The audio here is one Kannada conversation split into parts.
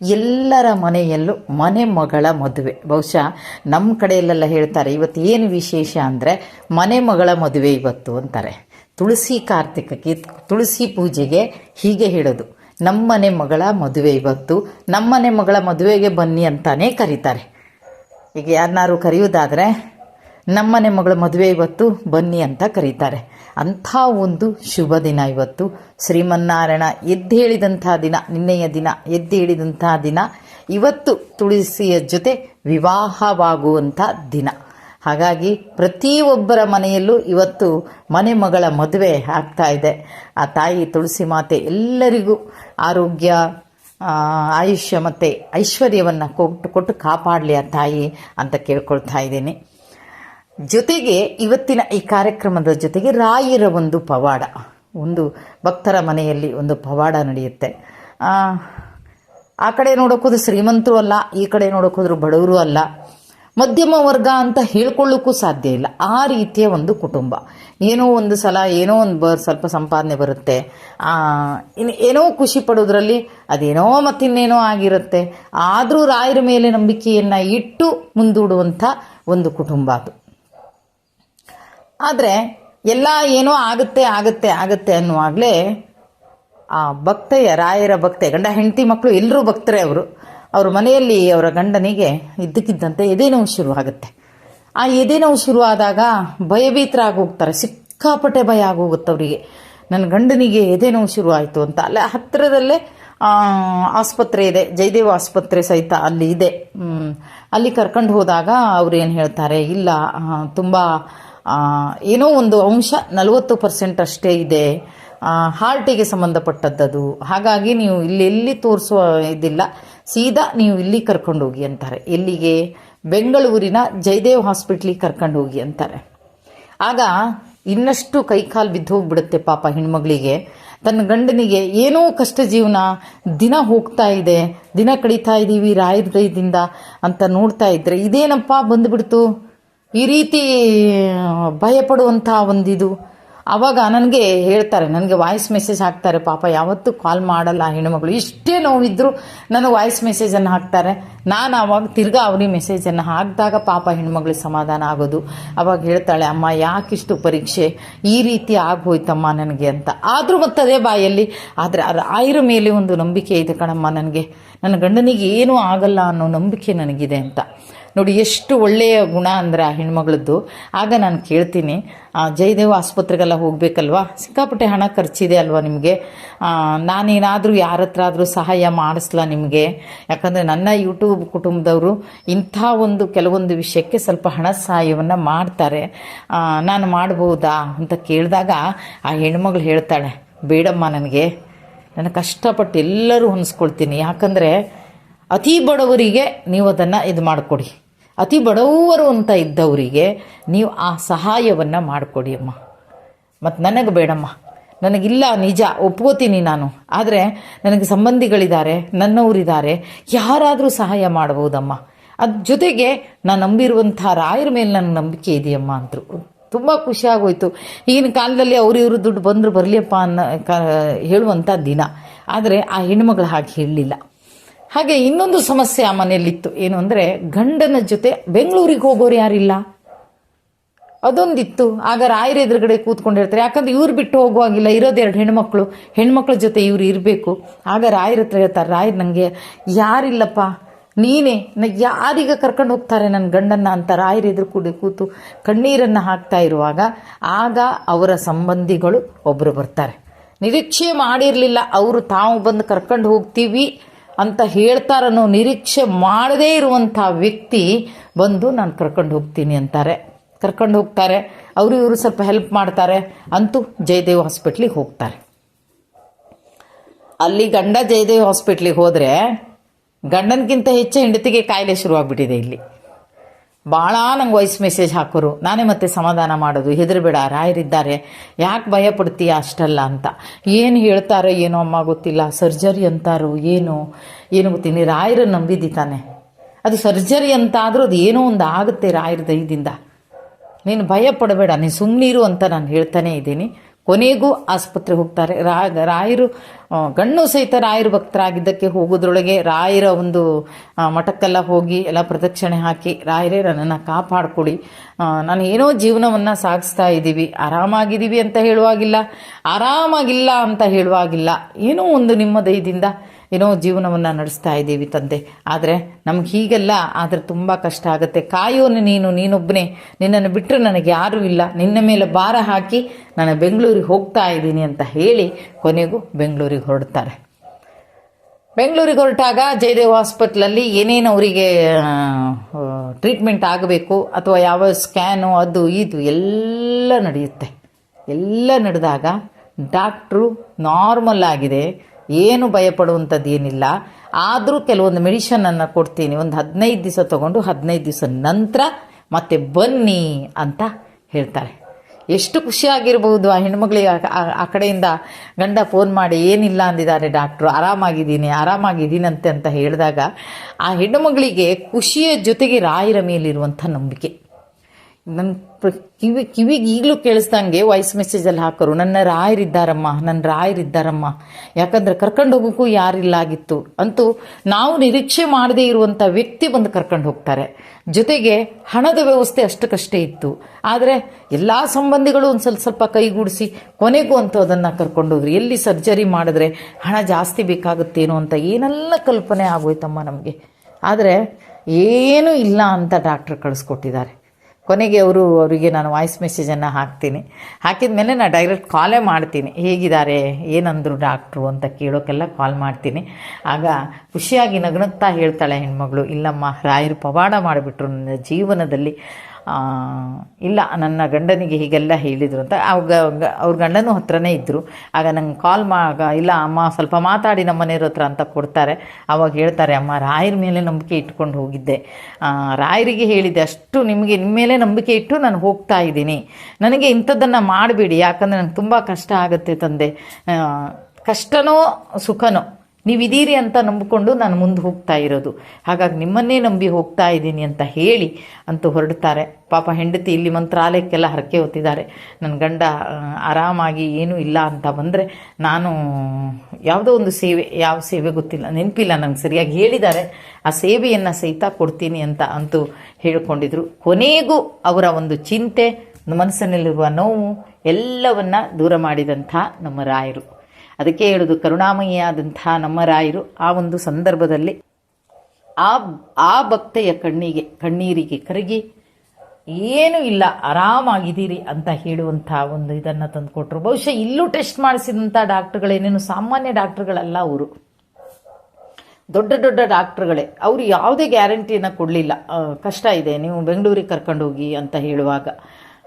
ಎಲ್ಲರ ಮನೆಯಲ್ಲೂ ಮನೆ ಮಗಳ ಮದುವೆ. ಬಹುಶಃ ನಮ್ಮ ಕಡೆಯಲ್ಲೆಲ್ಲ ಹೇಳ್ತಾರೆ, ಇವತ್ತು ಏನು ವಿಶೇಷ ಅಂದರೆ ಮನೆ ಮಗಳ ಮದುವೆ ಇವತ್ತು ಅಂತಾರೆ. ತುಳಸಿ ಕಾರ್ತಿಕಕ್ಕೆ, ತುಳಸಿ ಪೂಜೆಗೆ ಹೀಗೆ ಹೇಳೋದು ನಮ್ಮನೆ ಮಗಳ ಮದುವೆ ಇವತ್ತು ನಮ್ಮನೆ ಮಗಳ ಮದುವೆಗೆ ಬನ್ನಿ ಅಂತಾನೇ ಕರೀತಾರೆ. ಈಗ ಯಾರನ್ನಾರು ಕರೆಯೋದಾದರೆ ನಮ್ಮನೆ ಮಗಳ ಮದುವೆ ಇವತ್ತು, ಬನ್ನಿ ಅಂತ ಕರೀತಾರೆ. ಅಂಥ ಒಂದು ಶುಭ ದಿನ ಇವತ್ತು. ಶ್ರೀಮನ್ನಾರಾಯಣ ಎದ್ದೇಳಿದಂಥ ದಿನ, ನಿನ್ನೆಯ ದಿನ, ಎದ್ದೇಳಿದಂಥ ದಿನ. ಇವತ್ತು ತುಳಸಿಯ ಜೊತೆ ವಿವಾಹವಾಗುವಂಥ ದಿನ. ಹಾಗಾಗಿ ಪ್ರತಿಯೊಬ್ಬರ ಮನೆಯಲ್ಲೂ ಇವತ್ತು ಮನೆ ಮಗಳ ಮದುವೆ ಆಗ್ತಾ ಇದೆ. ಆ ತಾಯಿ ತುಳಸಿ ಮಾತೆ ಎಲ್ಲರಿಗೂ ಆರೋಗ್ಯ ಆಯುಷ್ಯ ಮತ್ತು ಐಶ್ವರ್ಯವನ್ನು ಕೊಟ್ಟು ಕೊಟ್ಟು ಕಾಪಾಡಲಿ ಆ ತಾಯಿ ಅಂತ ಕೇಳ್ಕೊಳ್ತಾ ಇದ್ದೀನಿ. ಜೊತೆಗೆ ಇವತ್ತಿನ ಈ ಕಾರ್ಯಕ್ರಮದ ಜೊತೆಗೆ ರಾಯರ ಒಂದು ಪವಾಡ ಒಂದು ಭಕ್ತರ ಮನೆಯಲ್ಲಿ ಒಂದು ಪವಾಡ ನಡೆಯುತ್ತೆ. ಆ, ಕಡೆ ನೋಡೋಕೋದ್ರೆ ಶ್ರೀಮಂತರು ಅಲ್ಲ ಈ ಕಡೆ ನೋಡೋಕೋದ್ರು ಬಡವರು ಅಲ್ಲ ಮಧ್ಯಮ ವರ್ಗ ಅಂತ ಹೇಳ್ಕೊಳ್ಳೋಕ್ಕೂ ಸಾಧ್ಯ ಇಲ್ಲ. ಆ ರೀತಿಯ ಒಂದು ಕುಟುಂಬ. ಏನೋ ಒಂದು ಸಲ ಏನೋ ಒಂದು ಬ ಸ್ವಲ್ಪ ಸಂಪಾದನೆ ಬರುತ್ತೆ. ಇನ್ನು ಏನೋ ಖುಷಿ ಪಡೋದ್ರಲ್ಲಿ ಅದೇನೋ ಮತ್ತಿನ್ನೇನೋ ಆಗಿರುತ್ತೆ. ಆದರೂ ರಾಯರ ಮೇಲೆ ನಂಬಿಕೆಯನ್ನು ಇಟ್ಟು ಮುಂದೂಡುವಂಥ ಒಂದು ಕುಟುಂಬ ಅದು. ಆದರೆ ಎಲ್ಲ ಏನೋ ಆಗುತ್ತೆ ಆಗುತ್ತೆ ಆಗುತ್ತೆ ಅನ್ನುವಾಗಲೇ ಆ ಭಕ್ತೆಯ, ರಾಯರ ಭಕ್ತೆ, ಗಂಡ ಹೆಂಡತಿ ಮಕ್ಕಳು ಎಲ್ಲರೂ ಭಕ್ತರೇ ಅವರು. ಅವ್ರ ಮನೆಯಲ್ಲಿ ಅವರ ಗಂಡನಿಗೆ ಇದ್ದಕ್ಕಿದ್ದಂತೆ ಎದೆನೋವು ಶುರುವಾಗುತ್ತೆ. ಆ ಎದೆನೋವು ಶುರುವಾದಾಗ ಭಯಭೀತರಾಗಿ ಹೋಗ್ತಾರೆ. ಸಿಕ್ಕಾಪಟ್ಟೆ ಭಯ ಆಗೋಗುತ್ತೆ ಅವರಿಗೆ. ನನ್ನ ಗಂಡನಿಗೆ ಎದೆನೋವು ಶುರುವಾಯಿತು ಅಂತ. ಅಲ್ಲೇ ಹತ್ತಿರದಲ್ಲೇ ಆಸ್ಪತ್ರೆ ಇದೆ. ಜಯದೇವ ಆಸ್ಪತ್ರೆ ಸಹಿತ ಅಲ್ಲಿ ಇದೆ. ಅಲ್ಲಿ ಕರ್ಕೊಂಡು ಹೋದಾಗ ಅವ್ರು ಏನು ಹೇಳ್ತಾರೆ, ಇಲ್ಲ ತುಂಬ ಏನೋ ಒಂದು ಅಂಶ ನಲವತ್ತು ಪರ್ಸೆಂಟ್ ಅಷ್ಟೇ ಇದೆ. ಹಾರ್ಟಿಗೆ ಸಂಬಂಧಪಟ್ಟದ್ದು ಹಾಗಾಗಿ ನೀವು ಇಲ್ಲಿ ಎಲ್ಲಿ ತೋರಿಸುವ ಇದಿಲ್ಲ. ಸೀದಾ ನೀವು ಇಲ್ಲಿ ಕರ್ಕೊಂಡು ಹೋಗಿ ಅಂತಾರೆ. ಎಲ್ಲಿಗೆ? ಬೆಂಗಳೂರಿನ ಜಯದೇವ್ ಹಾಸ್ಪಿಟ್ಲಿಗೆ ಕರ್ಕೊಂಡು ಹೋಗಿ ಅಂತಾರೆ. ಆಗ ಇನ್ನಷ್ಟು ಕೈಕಾಲು ಬಿದ್ದು ಹೋಗ್ಬಿಡುತ್ತೆ ಪಾಪ ಹೆಣ್ಮಗಳಿಗೆ. ತನ್ನ ಗಂಡನಿಗೆ ಏನೋ ಕಷ್ಟ ಜೀವನ ದಿನ ಹೋಗ್ತಾ ಇದೆ. ದಿನ ಕಳೀತಾ ಇದ್ದೀವಿ ರಾಯರ ಕೈದಿಂದ ಅಂತ ನೋಡ್ತಾ ಇದ್ರೆ ಇದೇನಪ್ಪ ಬಂದ್ಬಿಡ್ತು? ಈ ರೀತಿ ಭಯಪಡುವಂಥ ಒಂದಿದು. ಆವಾಗ ನನಗೆ ಹೇಳ್ತಾರೆ, ನನಗೆ ವಾಯ್ಸ್ ಮೆಸೇಜ್ ಹಾಕ್ತಾರೆ, ಪಾಪ ಯಾವತ್ತೂ ಕಾಲ್ ಮಾಡಲ್ಲ ಹೆಣ್ಣುಮಗಳು. ಇಷ್ಟೇ ನೋವಿದ್ರು ನನಗೆ ವಾಯ್ಸ್ ಮೆಸೇಜನ್ನು ಹಾಕ್ತಾರೆ. ನಾನು ಅವಾಗ ತಿರ್ಗಾ ಅವ್ರಿಗೆ ಮೆಸೇಜನ್ನು ಹಾಕಿದಾಗ ಪಾಪ ಹೆಣ್ಮಗಳಿಗೆ ಸಮಾಧಾನ ಆಗೋದು. ಅವಾಗ ಹೇಳ್ತಾಳೆ, ಅಮ್ಮ, ಯಾಕಿಷ್ಟು ಪರೀಕ್ಷೆ? ಈ ರೀತಿ ಆಗೋಯ್ತಮ್ಮ ನನಗೆ ಅಂತ. ಆದರೂ ಮತ್ತದೇ ಬಾಯಲ್ಲಿ, ಆದರೆ ರಾಯರ ಮೇಲೆ ಒಂದು ನಂಬಿಕೆ ಇದೆ ಕಣಮ್ಮ ನನಗೆ. ನನ್ನ ಗಂಡನಿಗೆ ಏನೂ ಆಗಲ್ಲ ಅನ್ನೋ ನಂಬಿಕೆ ನನಗಿದೆ ಅಂತ. ನೋಡಿ, ಎಷ್ಟು ಒಳ್ಳೆಯ ಗುಣ ಅಂದ್ರೆ ಆ ಹೆಣ್ಮಗಳದ್ದು. ಆಗ ನಾನು ಕೇಳ್ತೀನಿ ಜಯದೇವ ಆಸ್ಪತ್ರೆಗೆಲ್ಲ ಹೋಗಬೇಕಲ್ವಾ? ಸಿಕ್ಕಾಪಟ್ಟೆ ಹಣ ಖರ್ಚಿದೆ ಅಲ್ವಾ ನಿಮಗೆ? ನಾನೇನಾದರೂ ಯಾರ ಹತ್ರ ಆದರೂ ಸಹಾಯ ಮಾಡಿಸ್ಲಾ ನಿಮಗೆ? ಯಾಕಂದರೆ ನನ್ನ ಯೂಟ್ಯೂಬ್ ಕುಟುಂಬದವರು ಇಂಥ ಒಂದು ಕೆಲವೊಂದು ವಿಷಯಕ್ಕೆ ಸ್ವಲ್ಪ ಹಣ ಸಹಾಯವನ್ನು ಮಾಡ್ತಾರೆ. ನಾನು ಮಾಡ್ಬೋದಾ ಅಂತ ಕೇಳಿದಾಗ ಆ ಹೆಣ್ಮಗಳು ಹೇಳ್ತಾಳೆ, ಬೇಡಮ್ಮ ನನಗೆ. ನಾನು ಕಷ್ಟಪಟ್ಟು ಎಲ್ಲರೂ ಹೊಂದಿಸ್ಕೊಳ್ತೀನಿ. ಯಾಕಂದರೆ ಅತಿ ಬಡವರಿಗೆ ನೀವು ಅದನ್ನು ಇದು ಮಾಡಿಕೊಡಿ. ಅತಿ ಬಡವರು ಅಂತ ಇದ್ದವರಿಗೆ ನೀವು ಆ ಸಹಾಯವನ್ನು ಮಾಡಿಕೊಡಿ ಅಮ್ಮ. ಮತ್ತು ನನಗೆ ಬೇಡಮ್ಮ. ನನಗಿಲ್ಲ ನಿಜ, ಒಪ್ಕೋತೀನಿ ನಾನು. ಆದರೆ ನನಗೆ ಸಂಬಂಧಿಗಳಿದ್ದಾರೆ, ನನ್ನವರಿದ್ದಾರೆ, ಯಾರಾದರೂ ಸಹಾಯ ಮಾಡ್ಬೋದಮ್ಮ. ಅದ್ರ ಜೊತೆಗೆ ನಾನು ನಂಬಿರುವಂಥ ರಾಯರ ಮೇಲೆ ನನ್ನ ನಂಬಿಕೆ ಇದೆಯಮ್ಮ ಅಂದರು. ತುಂಬ ಖುಷಿ ಆಗೋಯ್ತು. ಈಗಿನ ಕಾಲದಲ್ಲಿ ಅವರು ದುಡ್ಡು ಬಂದರೂ ಬರಲಿಯಪ್ಪ ಅನ್ನೋ ಕ ಹೇಳುವಂಥ ದಿನ. ಆದರೆ ಆ ಹೆಣ್ಮಗಳು ಹಾಗೆ ಹೇಳಲಿಲ್ಲ. ಹಾಗೆ ಇನ್ನೊಂದು ಸಮಸ್ಯೆ ಆ ಮನೆಯಲ್ಲಿತ್ತು. ಏನು ಅಂದರೆ ಗಂಡನ ಜೊತೆ ಬೆಂಗಳೂರಿಗೆ ಹೋಗೋರು ಯಾರಿಲ್ಲ? ಅದೊಂದಿತ್ತು. ಆಗ ರಾಯರ ಎದುರುಗಡೆ ಕೂತ್ಕೊಂಡಿರ್ತಾರೆ ಯಾಕಂದ್ರೆ ಇವ್ರು ಬಿಟ್ಟು ಹೋಗುವಾಗಿಲ್ಲ ಇರೋದೆರಡು ಹೆಣ್ಮಕ್ಳು. ಹೆಣ್ಮಕ್ಳ ಜೊತೆ ಇವ್ರು ಇರಬೇಕು. ಆಗ ರಾಯರ ಹತ್ರ ಹೇಳ್ತಾರೆ, ರಾಯರ್ ನನಗೆ ಯಾರಿಲ್ಲಪ್ಪ, ನೀನೇ ಯಾರೀಗ ಕರ್ಕೊಂಡು ಹೋಗ್ತಾರೆ ನನ್ನ ಗಂಡನ್ನ ಅಂತ ರಾಯರ ಎದುರು ಕೂಡ ಕೂತು ಕಣ್ಣೀರನ್ನು ಹಾಕ್ತಾ ಇರುವಾಗ ಆಗ ಅವರ ಸಂಬಂಧಿಗಳು ಒಬ್ಬರು ಬರ್ತಾರೆ. ನಿರೀಕ್ಷೆ ಮಾಡಿರಲಿಲ್ಲ, ಅವರು ತಾವು ಬಂದು ಕರ್ಕೊಂಡು ಹೋಗ್ತೀವಿ ಅಂತ ಹೇಳ್ತಾರನ್ನೋ ನಿರೀಕ್ಷೆ ಮಾಡದೇ ಇರುವಂಥ ವ್ಯಕ್ತಿ ಬಂದು ನಾನು ಕರ್ಕೊಂಡು ಹೋಗ್ತೀನಿ ಅಂತಾರೆ. ಕರ್ಕೊಂಡು ಹೋಗ್ತಾರೆ. ಅವರು ಇವರು ಸ್ವಲ್ಪ ಹೆಲ್ಪ್ ಮಾಡ್ತಾರೆ. ಅಂತೂ ಜಯದೇವ್ ಹಾಸ್ಪಿಟ್ಲಿಗೆ ಹೋಗ್ತಾರೆ. ಅಲ್ಲಿ ಗಂಡ ಜಯದೇವ್ ಹಾಸ್ಪಿಟ್ಲಿಗೆ ಹೋದರೆ ಗಂಡನಕ್ಕಿಂತ ಹೆಚ್ಚು ಹೆಂಡತಿಗೆ ಕಾಯಿಲೆ ಶುರುವಾಗ್ಬಿಟ್ಟಿದೆ ಇಲ್ಲಿ. ಭಾಳ ನಂಗೆ ವಾಯ್ಸ್ ಮೆಸೇಜ್ ಹಾಕೋರು. ನಾನೇ ಮತ್ತೆ ಸಮಾಧಾನ ಮಾಡೋದು. ಹೆದರಬೇಡ, ರಾಯರಿದ್ದಾರೆ. ಯಾಕೆ ಭಯ ಪಡ್ತೀಯ ಅಷ್ಟಲ್ಲ ಅಂತ. ಏನು ಹೇಳ್ತಾರೋ, ಏನೋ ಅಮ್ಮ ಗೊತ್ತಿಲ್ಲ. ಸರ್ಜರಿ ಅಂತಾರೋ, ಏನು? ಏನು ಗೊತ್ತೀನಿ ರಾಯರು ನಂಬಿದ್ದಿ ತಾನೆ. ಅದು ಸರ್ಜರಿ ಅಂತ ಆದರೂ ಅದು ಏನೋ ಒಂದು ಆಗುತ್ತೆ ರಾಯರ ದೈದಿಂದ ನೀನು ಭಯ ಪಡಬೇಡ. ನೀನು ಸುಮ್ಮನಿರು ಅಂತ ನಾನು ಹೇಳ್ತಾನೆ ಇದ್ದೀನಿ. ಕೊನೆಗೂ ಆಸ್ಪತ್ರೆ ಹೋಗ್ತಾರೆ. ರಾಯರು ಗಣ್ಣು ಸಹಿತ ರಾಯರು ಭಕ್ತರಾಗಿದ್ದಕ್ಕೆ ಹೋಗೋದ್ರೊಳಗೆ ರಾಯರ ಒಂದು ಮಠಕ್ಕೆಲ್ಲ ಹೋಗಿ ಎಲ್ಲ ಪ್ರದಕ್ಷಿಣೆ ಹಾಕಿ, ರಾಯರೇ ನನ್ನನ್ನು ಕಾಪಾಡ್ಕೊಳ್ಳಿ ನಾನು ಏನೋ ಜೀವನವನ್ನು ಸಾಗಿಸ್ತಾ ಇದ್ದೀವಿ. ಆರಾಮಾಗಿದ್ದೀವಿ ಅಂತ ಹೇಳುವಾಗಿಲ್ಲ. ಆರಾಮಾಗಿಲ್ಲ ಅಂತ ಹೇಳುವಾಗಿಲ್ಲ. ಏನೋ ಒಂದು ನಿಮ್ಮ ದಯದಿಂದ ಏನೋ ಜೀವನವನ್ನು ನಡೆಸ್ತಾ ಇದ್ದೀವಿ ತಂದೆ. ಆದರೆ ನಮ್ಗೆ ಹೀಗೆಲ್ಲ ಆದರೆ ತುಂಬ ಕಷ್ಟ ಆಗುತ್ತೆ. ಕಾಯೋನು ನೀನು ನೀನೊಬ್ಬನೇ ನಿನ್ನನ್ನು ಬಿಟ್ಟರೆ ನನಗೆ ಯಾರೂ ಇಲ್ಲ. ನಿನ್ನ ಮೇಲೆ ಭಾರ ಹಾಕಿ ನಾನು ಬೆಂಗಳೂರಿಗೆ ಹೋಗ್ತಾ ಇದ್ದೀನಿ ಅಂತ ಹೇಳಿ ಕೊನೆಗೂ ಬೆಂಗಳೂರಿಗೆ ಹೊರಡ್ತಾರೆ. ಬೆಂಗಳೂರಿಗೆ ಹೊರಟಾಗ ಜಯದೇವ್ ಹಾಸ್ಪಿಟ್ಲಲ್ಲಿ ಏನೇನು ಅವರಿಗೆ ಟ್ರೀಟ್ಮೆಂಟ್ ಆಗಬೇಕು ಅಥವಾ ಯಾವ ಸ್ಕ್ಯಾನು ಅದು ಇದು ಎಲ್ಲ ನಡೆಯುತ್ತೆ. ಎಲ್ಲ ನಡೆದಾಗ ಡಾಕ್ಟ್ರು ನಾರ್ಮಲ್ ಆಗಿದೆ. ಏನು ಭಯಪಡುವಂಥದ್ದು ಏನಿಲ್ಲ ಆದರೂ ಕೆಲವೊಂದು ಮೆಡಿಷನನ್ನು ಕೊಡ್ತೀನಿ. ಒಂದು ಹದಿನೈದು ದಿವಸ ತೊಗೊಂಡು ಹದಿನೈದು ದಿವಸ ನಂತರ ಮತ್ತೆ ಬನ್ನಿ ಅಂತ ಹೇಳ್ತಾರೆ. ಎಷ್ಟು ಖುಷಿಯಾಗಿರ್ಬೋದು ಆ ಹೆಣ್ಮಗಳಿಗೆ ಆ- ಕಡೆಯಿಂದ ಗಂಡ ಫೋನ್ ಮಾಡಿ ಏನಿಲ್ಲ ಅಂದಿದ್ದಾರೆ ಡಾಕ್ಟ್ರು ಆರಾಮಾಗಿದ್ದೀನಿ, ಆರಾಮಾಗಿದ್ದೀನಂತೆ ಅಂತ ಹೇಳಿದಾಗ ಆ ಹೆಣ್ಣುಮಗಳಿಗೆ ಖುಷಿಯ ಜೊತೆಗೆ ರಾಯರ ಮೇಲಿರುವಂಥ ನಂಬಿಕೆ. ನನ್ನ ಕಿವಿ ಕಿವಿಗೆ ಈಗಲೂ ಕೇಳಿಸ್ದಂಗೆ ವಾಯ್ಸ್ ಮೆಸೇಜಲ್ಲಿ ಹಾಕೋರು. ನನ್ನ ರಾಯರಿದ್ದಾರಮ್ಮ ನನ್ನ ರಾಯರಿದ್ದಾರಮ್ಮ ಯಾಕಂದ್ರೆ ಕರ್ಕೊಂಡು ಹೋಗೋಕ್ಕೂ ಯಾರಿಲ್ಲ ಆಗಿತ್ತು. ಅಂತೂ ನಾವು ನಿರೀಕ್ಷೆ ಮಾಡದೇ ಇರುವಂಥ ವ್ಯಕ್ತಿ ಬಂದು ಕರ್ಕೊಂಡು ಹೋಗ್ತಾರೆ. ಜೊತೆಗೆ ಹಣದ ವ್ಯವಸ್ಥೆ ಅಷ್ಟಕ್ಕಷ್ಟೇ ಇತ್ತು. ಆದರೆ ಎಲ್ಲ ಸಂಬಂಧಿಗಳು ಒಂದು ಸ್ವಲ್ಪ ಸ್ವಲ್ಪ ಕೈಗೂಡಿಸಿ ಕೊನೆಗೂ ಅಂತೂ ಅದನ್ನು ಕರ್ಕೊಂಡೋದ್ರು ಎಲ್ಲಿ ಸರ್ಜರಿ ಮಾಡಿದ್ರೆ ಹಣ ಜಾಸ್ತಿ ಬೇಕಾಗುತ್ತೇನೋ ಅಂತ ಏನೆಲ್ಲ ಕಲ್ಪನೆ ಆಗೋಯ್ತಮ್ಮ ನಮಗೆ. ಆದರೆ ಏನೂ ಇಲ್ಲ ಅಂತ ಡಾಕ್ಟ್ರ್ ಕಳಿಸ್ಕೊಟ್ಟಿದ್ದಾರೆ. ಕೊನೆಗೆ ಅವರು ಅವರಿಗೆ ನಾನು ವಾಯ್ಸ್ ಮೆಸೇಜನ್ನು ಹಾಕ್ತೀನಿ. ಹಾಕಿದ ಮೇಲೆ ನಾನು ಡೈರೆಕ್ಟ್ ಕಾಲೇ ಮಾಡ್ತೀನಿ. ಹೇಗಿದ್ದಾರೆ? ಏನಂದರು ಡಾಕ್ಟ್ರು ಅಂತ ಕೇಳೋಕ್ಕೆಲ್ಲ ಕಾಲ್ ಮಾಡ್ತೀನಿ. ಆಗ ಖುಷಿಯಾಗಿ ನಗ್ನಗ್ತಾ ಹೇಳ್ತಾಳೆ ಹೆಣ್ಮಗಳು, ಇಲ್ಲಮ್ಮ, ರಾಯರು ಪವಾಡ ಮಾಡಿಬಿಟ್ರು. ನನ್ನ ಜೀವನದಲ್ಲಿ ಇಲ್ಲ, ನನ್ನ ಗಂಡನಿಗೆ ಹೀಗೆಲ್ಲ ಹೇಳಿದರು ಅಂತ. ಅವಾಗ ಅವ್ರ ಗಂಡನೂ ಹತ್ರನೇ ಇದ್ದರು ಆಗ ನಂಗೆ ಕಾಲ್ ಮಾಗ ಇಲ್ಲ, ಅಮ್ಮ, ಸ್ವಲ್ಪ ಮಾತಾಡಿ ನಮ್ಮ ಮನೆಯವ್ರ ಹತ್ರ ಅಂತ ಕೊಡ್ತಾರೆ. ಅವಾಗ ಹೇಳ್ತಾರೆ, ಅಮ್ಮ, ರಾಯರ ಮೇಲೆ ನಂಬಿಕೆ ಇಟ್ಕೊಂಡು ಹೋಗಿದ್ದೆ. ರಾಯರಿಗೆ ಹೇಳಿದ್ದೆ, ಅಷ್ಟು ನಿಮಗೆ ನಿಮ್ಮ ಮೇಲೆ ನಂಬಿಕೆ ಇಟ್ಟು ನಾನು ಹೋಗ್ತಾ ಇದ್ದೀನಿ. ನನಗೆ ಇಂಥದ್ದನ್ನು ಮಾಡಬೇಡಿ. ಯಾಕಂದರೆ ನನಗೆ ತುಂಬ ಕಷ್ಟ ಆಗುತ್ತೆ ತಂದೆ. ಕಷ್ಟನೋ ಸುಖನೋ ನೀವಿದ್ದೀರಿ ಅಂತ ನಂಬಿಕೊಂಡು ನಾನು ಮುಂದೆ ಹೋಗ್ತಾ ಇರೋದು. ಹಾಗಾಗಿ ನಿಮ್ಮನ್ನೇ ನಂಬಿ ಹೋಗ್ತಾ ಇದ್ದೀನಿ ಅಂತ ಹೇಳಿ ಅಂತೂ ಹೊರಡ್ತಾರೆ ಪಾಪ ಹೆಂಡತಿ ಇಲ್ಲಿ ಮಂತ್ರಾಲಯಕ್ಕೆಲ್ಲ ಹರಕೆ ಹೊತ್ತಿದ್ದಾರೆ. ನನ್ನ ಗಂಡ ಆರಾಮಾಗಿ ಏನೂ ಇಲ್ಲ ಅಂತ ಬಂದರೆ ನಾನು ಯಾವುದೋ ಒಂದು ಸೇವೆ, ಯಾವ ಸೇವೆ ಗೊತ್ತಿಲ್ಲ, ನೆನಪಿಲ್ಲ ನನಗೆ ಸರಿಯಾಗಿ ಹೇಳಿದ್ದಾರೆ. ಆ ಸೇವೆಯನ್ನು ಸಹಿತ ಕೊಡ್ತೀನಿ ಅಂತ ಅಂತೂ ಹೇಳಿಕೊಂಡಿದ್ರು. ಕೊನೆಗೂ ಅವರ ಒಂದು ಚಿಂತೆ, ಮನಸ್ಸಿನಲ್ಲಿರುವ ನೋವು ಎಲ್ಲವನ್ನ ದೂರ ಮಾಡಿದಂಥ ನಮ್ಮ ರಾಯರು. ಅದಕ್ಕೆ ಹೇಳೋದು ಕರುಣಾಮಯಿಯಾದಂಥ ನಮ್ಮ ರಾಯರು ಆ ಒಂದು ಸಂದರ್ಭದಲ್ಲಿ ಆ ಆ ಭಕ್ತೆಯ ಕಣ್ಣಿಗೆ, ಕಣ್ಣೀರಿಗೆ ಕರಗಿ, ಏನೂ ಇಲ್ಲ, ಆರಾಮಾಗಿದ್ದೀರಿ ಅಂತ ಹೇಳುವಂಥ ಒಂದು ಇದನ್ನು ತಂದುಕೊಟ್ರು. ಬಹುಶಃ ಇಲ್ಲೂ ಟೆಸ್ಟ್ ಮಾಡಿಸಿದಂಥ ಡಾಕ್ಟ್ರುಗಳೇನೇನು ಸಾಮಾನ್ಯ ಡಾಕ್ಟ್ರುಗಳಲ್ಲ ಅವರು. ದೊಡ್ಡ ದೊಡ್ಡ ಡಾಕ್ಟ್ರುಗಳೇ, ಅವರು ಯಾವುದೇ ಗ್ಯಾರಂಟಿಯನ್ನು ಕೊಡಲಿಲ್ಲ. ಕಷ್ಟ ಇದೆ, ನೀವು ಬೆಂಗಳೂರಿಗೆ ಕರ್ಕೊಂಡೋಗಿ ಅಂತ ಹೇಳುವಾಗ.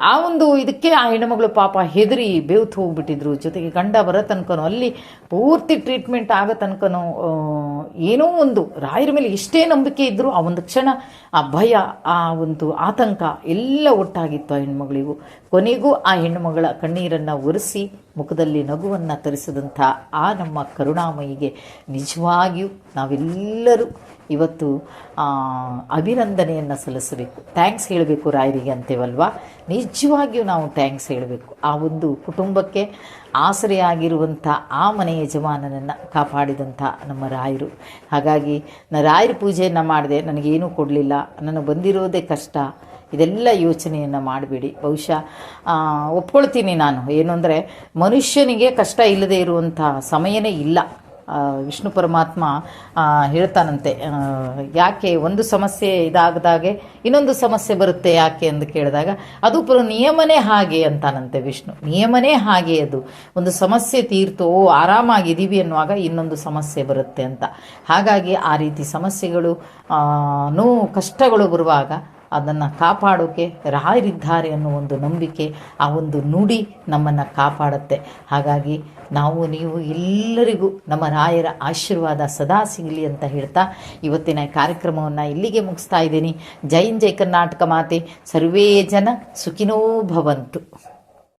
ಆ ಒಂದು ಇದಕ್ಕೆ ಆ ಹೆಣ್ಣುಮಗಳು ಪಾಪ ಹೆದರಿ ಬೇವ್ತು ಹೋಗ್ಬಿಟ್ಟಿದ್ರು. ಜೊತೆಗೆ ಗಂಡ ಬರೋ ತನಕನೂ, ಅಲ್ಲಿ ಪೂರ್ತಿ ಟ್ರೀಟ್ಮೆಂಟ್ ಆಗೋ ತನಕನೂ ಏನೋ ಒಂದು, ರಾಯರ ಮೇಲೆ ಎಷ್ಟೇ ನಂಬಿಕೆ ಇದ್ದರೂ ಆ ಒಂದು ಕ್ಷಣ, ಆ ಭಯ, ಆ ಒಂದು ಆತಂಕ ಎಲ್ಲ ಒಟ್ಟಾಗಿತ್ತು ಆ ಹೆಣ್ಮಗಳಿಗೂ ಕೊನೆಗೂ ಆ ಹೆಣ್ಣುಮಗಳ ಕಣ್ಣೀರನ್ನು ಒರೆಸಿ ಮುಖದಲ್ಲಿ ನಗುವನ್ನು ತರಿಸಿದಂಥ ಆ ನಮ್ಮ ಕರುಣಾಮಯಿಗೆ ನಿಜವಾಗಿಯೂ ನಾವೆಲ್ಲರೂ ಇವತ್ತು ಅಭಿನಂದನೆಯನ್ನು ಸಲ್ಲಿಸಬೇಕು. ಥ್ಯಾಂಕ್ಸ್ ಹೇಳಬೇಕು ರಾಯರಿಗೆ ಅಂತೇವಲ್ವಾ? ನಿಜವಾಗಿಯೂ ನಾವು ಥ್ಯಾಂಕ್ಸ್ ಹೇಳಬೇಕು. ಆ ಒಂದು ಕುಟುಂಬಕ್ಕೆ ಆಸರೆಯಾಗಿರುವಂಥ ಆ ಮನೆ ಯಜಮಾನನನ್ನು ಕಾಪಾಡಿದಂಥ ನಮ್ಮ ರಾಯರು. ಹಾಗಾಗಿ ನಾನು ರಾಯರ ಪೂಜೆಯನ್ನು ಮಾಡಿದೆ, ನನಗೇನೂ ಕೊಡಲಿಲ್ಲ. ನನಗೆ ಬಂದಿರೋದೇ ಕಷ್ಟ. ಇದೆಲ್ಲ ಯೋಚನೆಯನ್ನು ಮಾಡಬೇಡಿ. ಬಹುಶಃ ಒಪ್ಕೊಳ್ತೀನಿ ನಾನು. ಏನು ಅಂದರೆ, ಮನುಷ್ಯನಿಗೆ ಕಷ್ಟ ಇಲ್ಲದೆ ಇರುವಂಥ ಸಮಯನೇ ಇಲ್ಲ. ವಿಷ್ಣು ಪರಮಾತ್ಮ ಹೇಳ್ತಾನಂತೆ ಯಾಕೆ ಒಂದು ಸಮಸ್ಯೆ ಇದಾಗದಾಗೆ ಇನ್ನೊಂದು ಸಮಸ್ಯೆ ಬರುತ್ತೆ ಯಾಕೆ ಎಂದು ಕೇಳಿದಾಗ, ಅದು ಪುರ ನಿಯಮನೇ ಹಾಗೆ ಅಂತಾನಂತೆ ವಿಷ್ಣು. ನಿಯಮನೇ ಹಾಗೆ ಅದು. ಒಂದು ಸಮಸ್ಯೆ ತೀರ್ತು, ಓ ಆರಾಮಾಗಿದ್ದೀವಿ ಅನ್ನುವಾಗ ಇನ್ನೊಂದು ಸಮಸ್ಯೆ ಬರುತ್ತೆ ಅಂತ. ಹಾಗಾಗಿ ಆ ರೀತಿ ಸಮಸ್ಯೆಗಳು ನೋವು ಕಷ್ಟಗಳು ಬರುವಾಗ ಅದನ್ನು ಕಾಪಾಡೋಕೆ ರಾಯರಿದ್ದಾರೆ ಅನ್ನೋ ಒಂದು ನಂಬಿಕೆ ಆ ಒಂದು ನುಡಿ ನಮ್ಮನ್ನು ಕಾಪಾಡುತ್ತೆ. ಹಾಗಾಗಿ ನಾವು ನೀವು ಎಲ್ಲರಿಗೂ ನಮ್ಮ ರಾಯರ ಆಶೀರ್ವಾದ ಸದಾ ಸಿಗಲಿ ಅಂತ ಹೇಳ್ತಾ ಇವತ್ತಿನ ಕಾರ್ಯಕ್ರಮವನ್ನು ಇಲ್ಲಿಗೆ ಮುಗಿಸ್ತಾ ಇದ್ದೀನಿ. ಜೈನ್ ಜೈ ಕರ್ನಾಟಕ ಮಾತೆ. ಸರ್ವೇ ಜನ ಸುಖಿನೋ ಭವಂತು.